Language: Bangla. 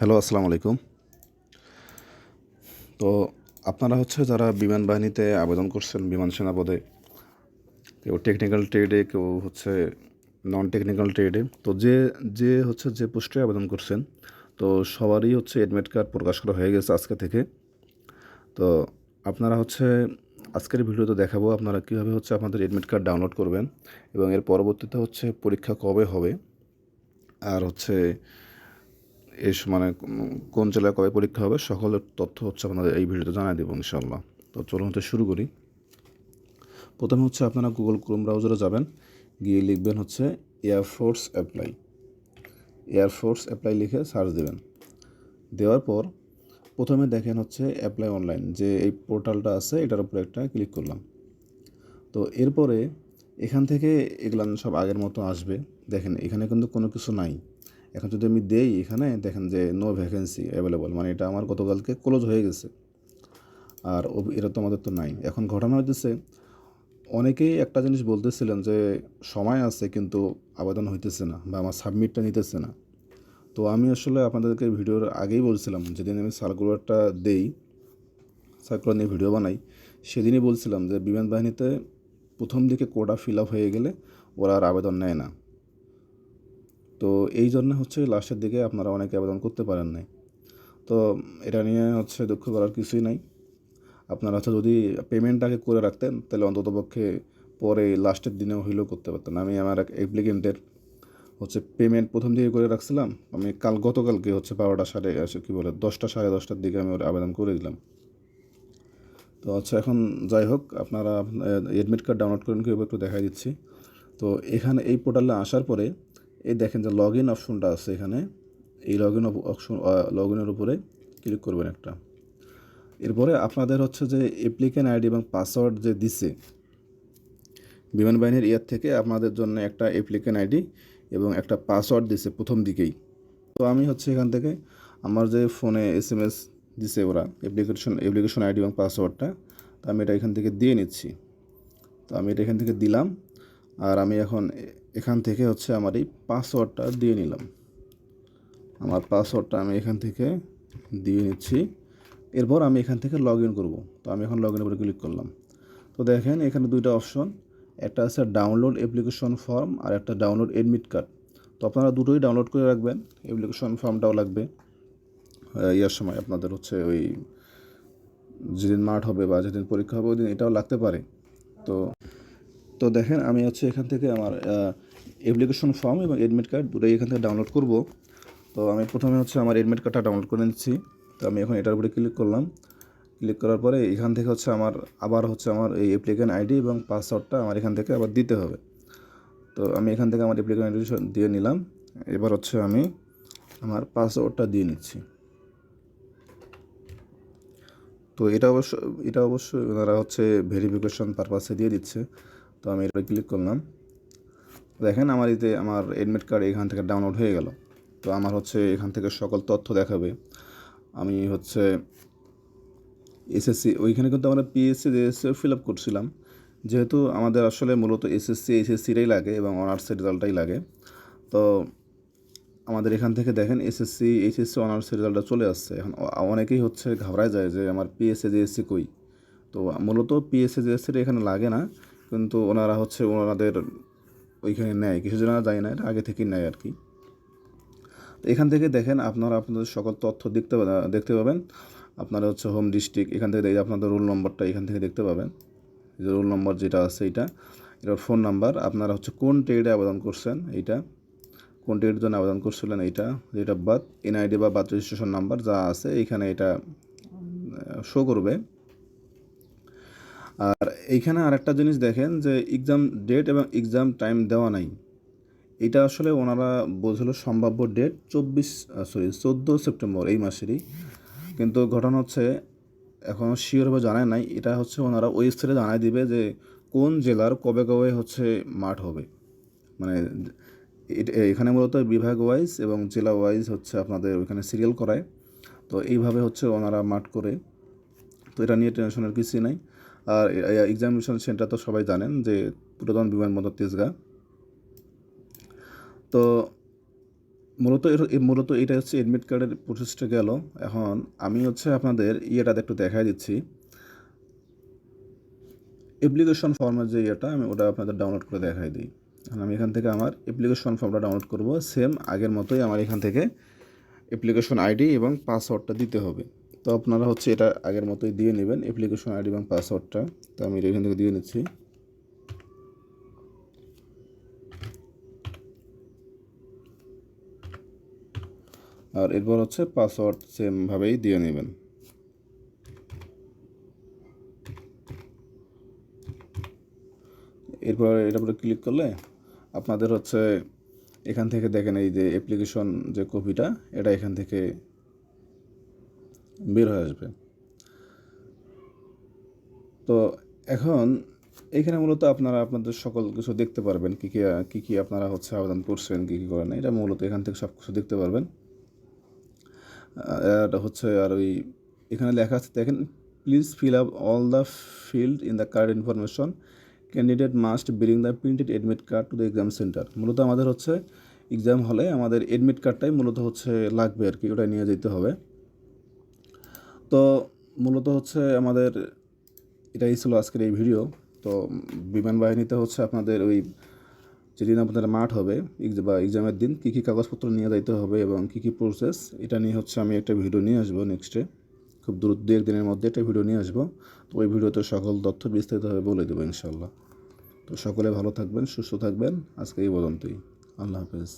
হ্যালো, আসসালামু আলাইকুম। তো আপনারা হচ্ছে যারা বিমান বাহিনীতে আবেদন করছেন, বিমান সেনা পদে কেউ টেকনিক্যাল ট্রেডে কেউ হচ্ছে নন টেকনিক্যাল ট্রেডে তো যে যে হচ্ছে যে পোস্টে আবেদন করছেন, তো সবারই হচ্ছে অ্যাডমিট কার্ড প্রকাশ করা হয়ে গেছে আজকে থেকে। তো আপনারা হচ্ছে আজকের ভিডিওতে দেখাবো আপনারা কীভাবে হচ্ছে আপনাদের অ্যাডমিট কার্ড ডাউনলোড করবেন এবং এর পরবর্তীতে হচ্ছে পরীক্ষা কবে হবে, আর হচ্ছে এস মানে কোন- জেলায় কবে পরীক্ষা হবে সকলের তথ্য হচ্ছে আপনাদের এই ভিডিওতে জানাই দেবো ইনশাল্লাহ তো চলুন হচ্ছে শুরু করি। প্রথমে হচ্ছে আপনারা গুগল ক্রোম ব্রাউজারে যাবেন, গিয়ে লিখবেন হচ্ছে air force apply air force apply লিখে সার্চ দেবেন। দেওয়ার পর প্রথমে দেখেন হচ্ছে অ্যাপ্লাই অনলাইন যে এই পোর্টালটা আছে এটার উপরে একটা ক্লিক করলাম। তো এরপরে এখান থেকে এগুলো সব আগের মতো আসবে। দেখেন এখানে কিন্তু কোনো কিছু নাই। এখন যদি আমি দেই এখানে, দেখেন যে নো ভ্যাকেন্সি অ্যাভেলেবল মানে এটা আমার গতকালকে ক্লোজ হয়ে গেছে। আর এটা তো আমাদের তো নাই। এখন ঘটনা হইতেছে, অনেকেই একটা জিনিস বলতেছিলেন যে সময় আছে কিন্তু আবেদন হইতেছে না বা আমার সাবমিটটা নিতেছে না। তো আমি আসলে আপনাদেরকে ভিডিওর আগেই বলছিলাম, যেদিন আমি সার্কুলারটা দেই সার্কুলার নিয়ে ভিডিও বানাই, সেদিনই বলছিলাম যে বিমান বাহিনীতে প্রথম দিকে কোটা ফিল আপ হয়ে গেলে ওরা আর আবেদন নেয় না। তো এই জন্য হচ্ছে লাস্টের দিকে আপনারা অনেকে আবেদন করতে পারেন নাই। তো এটা নিয়ে হচ্ছে দুঃখ করার কিছুই নাই। আপনারা হচ্ছে যদি পেমেন্ট আগে করে রাখতেন, তাহলে অন্ততপক্ষে পরে লাস্টের দিনেও হইলেও করতে পারতেন। আমি আমার এক অ্যাপ্লিকেন্টের হচ্ছে পেমেন্ট প্রথম দিকে করে রাখছিলাম, আমি কাল গতকালকে হচ্ছে বারোটা সাড়ে কী বলে, দশটা সাড়ে দশটার দিকে আমি ওর আবেদন করে দিলাম। তো আচ্ছা এখন যাই হোক, আপনারা অ্যাডমিট কার্ড ডাউনলোড করেন কীভাবে একটু দেখাই দিচ্ছি। তো এখানে এই পোর্টালে আসার পরে এই দেখেন যে লগ ইন অপশনটা আছে এখানে। এই লগ ইন অপশন লগ ইনের উপরে ক্লিক করবেন একটা। এরপরে আপনাদের হচ্ছে যে অ্যাপ্লিকেন্ট আইডি এবং পাসওয়ার্ড যে দিছে, বিমান বাহিনীর ইয়ার থেকে আপনাদের জন্য একটা অ্যাপ্লিকেন্ট আইডি এবং একটা পাসওয়ার্ড দিছে প্রথম দিকেই। তো আমি হচ্ছে এখান থেকে আমার যে ফোনে এস এম এস দিছে ওরা অ্যাপ্লিকেশন অ্যাপ্লিকেশন আইডি এবং পাসওয়ার্ডটা তো আমি এটা এখান থেকে দিয়ে নিচ্ছি। তো আমি এটা এখান থেকে দিলাম, আর আমি এখন এখান থেকে হচ্ছে আমার এই পাসওয়ার্ডটা দিয়ে নিলাম। আমার পাসওয়ার্ডটা আমি এখান থেকে দিয়ে নিচ্ছি। এরপর আমি এখান থেকে লগ ইন করব। তো আমি এখন লগ ইন উপরে ক্লিক করলাম। তো দেখেন এখানে দুইটা অপশন একটা আছে ডাউনলোড অ্যাপ্লিকেশন ফর্ম আর একটা ডাউনলোড এডমিট কার্ড তো আপনারা দুটোই ডাউনলোড করে রাখবেন অ্যাপ্লিকেশন ফর্মটাও লাগবে। ইয়ার সময় আপনাদের হচ্ছে ওই যেদিন মাঠ হবে বা যেদিন পরীক্ষা হবে ওই দিন এটাও লাগতে পারে। তো তো দেখেন, আমি হচ্ছে এখান থেকে আমার অ্যাপ্লিকেশন ফর্ম এবং এডমিট কার্ড দুটোই এখান থেকে ডাউনলোড করব। তো আমি প্রথমে হচ্ছে আমার এডমিট কার্ডটা ডাউনলোড করে নিচ্ছি। তো আমি এখন এটার উপরে ক্লিক করলাম। ক্লিক করার পরে এখান থেকে হচ্ছে আমার, আবার হচ্ছে আমার এই অ্যাপ্লিকেন্ট আইডি এবং পাসওয়ার্ডটা আমার এখান থেকে আবার দিতে হবে। তো আমি এখান থেকে আমার অ্যাপ্লিকেন্ট আইডি দিয়ে নিলাম। এবার হচ্ছে আমি আমার পাসওয়ার্ডটা দিয়ে নিচ্ছি। তো এটা অবশ্য, এটা অবশ্যই ওনারা হচ্ছে ভেরিফিকেশন পারপাসে দিয়ে দিচ্ছে। তো আমি এটা ক্লিক করলাম। দেখেন আমার এতে আমার এডমিট কার্ড এখান থেকে ডাউনলোড হয়ে গেল। তো আমার হচ্ছে এখান থেকে সকল তথ্য দেখাবে। আমি হচ্ছে এসএসসি ওইখানে কিন্তু আমরা পিএসসি ডিএসসিও ফিল আপ করছিলাম। যেহেতু আমাদের আসলে মূলত এসএসসি এইচএসসিটাই লাগে এবং অনার্সের রেজাল্টটাই লাগে। তো আমাদের এখান থেকে দেখেন এসএসসি এইচএসসি অনার্সের রেজাল্টটা চলে আসছে। এখন অনেকেই হচ্ছে ঘাবড়ায় যায় যে আমার পিএসসি জিএসসি কই? তো মূলত পিএসসি জিএসসিটা এখানে লাগে না। কিন্তু ওনারা হচ্ছে ওনাদের ওইখানে নেয় কিছু জনা যায় না, এটা আগে থেকেই নেয় আর কি। এখান থেকে দেখেন আপনারা আপনাদের সকল তথ্য দেখতে দেখতে পাবেন। আপনারা হচ্ছে হোম ডিস্ট্রিক্ট এখান থেকে আপনাদের রোল নম্বরটা এখান থেকে দেখতে পাবেন। যে রোল নম্বর যেটা আছে এইটা, এটার ফোন নাম্বার আপনারা হচ্ছে কোন ট্রেডে আবেদন করছেন এইটা, কোন ট্রেডের জন্য আবেদন করছিলেন এইটা যেটা বাদ এনআইডি বা বার্থ রেজিস্ট্রেশন নাম্বার যা আছে এইখানে এটা শো করবে। আর এইখানে আরেকটা জিনিস দেখেন যে এক্সাম ডেট এবং এক্সাম টাইম দেওয়া নাই। এটা আসলে ওনারা বলছিল সম্ভাব্য ডেট চব্বিশ সরি চোদ্দ সেপ্টেম্বর এই মাসেরই। কিন্তু ঘটনা হচ্ছে এখনও শিওরভাবে জানায় নাই, এটা হচ্ছে ওনারা ওয়েবসাইটে জানাই দিবে যে কোন জেলার কবে কবে হচ্ছে মাঠ হবে। মানে এখানে মূলত বিভাগ ওয়াইজ এবং জেলা ওয়াইজ হচ্ছে আপনাদের ওইখানে সিরিয়াল করায়। তো এইভাবে হচ্ছে ওনারা মাঠ করে। তো এটা নিয়ে টেনশনের কিছুই নাই। আর এক্সামিনেশন সেন্টার তো সবাই জানেন যে পুরাতন বিমানবন্দর তেজগাঁ। তো মূলত মূলত এটা হচ্ছে এডমিট কার্ডের প্রসেসটা গেল। এখন আমি হচ্ছে আপনাদের ইয়েটাতে একটু দেখাই দিচ্ছি। অ্যাপ্লিকেশন ফর্মের যে ইয়েটা, আমি ওটা আপনাদের ডাউনলোড করে দেখাই দিই। আমি এখান থেকে আমার অ্যাপ্লিকেশন ফর্মটা ডাউনলোড করব। সেম আগের মতোই আমার এখান থেকে অ্যাপ্লিকেশন আইডি এবং পাসওয়ার্ডটা দিতে হবে। তো আপনারা হচ্ছে এটা আগের মতোই দিয়ে নেবেন অ্যাপ্লিকেশন আইডি এবং পাসওয়ার্ডটা তো আমি এখান থেকে দিয়ে নিচ্ছি। আর এরপর হচ্ছে পাসওয়ার্ড সেমভাবেই দিয়ে নেবেন। এরপর এটার উপরে ক্লিক করলে আপনাদের হচ্ছে এখান থেকে দেখেন এই যে অ্যাপ্লিকেশন যে কপিটা, এটা এখান থেকে বের হয়ে আসবে। তো এখন এখানে মূলত আপনারা আপনাদের সকল কিছু দেখতে পারবেন, কী কী কী কী আপনারা হচ্ছে আবেদন করছেন, কী কী করেন এটা মূলত এখান থেকে সব কিছু দেখতে পারবেন। আর হচ্ছে আর ওই এখানে লেখা আছে, দেখেন please fill up all the field in the card information candidate must bring the printed admit card to the exam centre মূলত আমাদের হচ্ছে এক্সাম হলে আমাদের এডমিট কার্ডটাই মূলত হচ্ছে লাগবে আর কি ওটা নিয়ে যেতে হবে। তো মূলত হচ্ছে আমাদের এটাই ছিল আজকের এই ভিডিও। তো বিমান বাহিনীতে হচ্ছে আপনাদের ওই যেদিন আপনাদের মাঠ হবে বা এক্সামের দিন, কী কী কাগজপত্র নিয়ে যাইতে হবে এবং কী কী প্রসেস এটা নিয়ে হচ্ছে আমি একটা ভিডিও নিয়ে আসব নেক্সটে খুব দ্রুত দু একদিনের মধ্যে একটা ভিডিও নিয়ে আসব। তো ওই ভিডিওতে সকল তথ্য বিস্তারিতভাবে বলে দেবো ইনশাল্লাহ তো সকলে ভালো থাকবেন, সুস্থ থাকবেন। আজকে এই পর্যন্তই। আল্লাহ হাফেজ।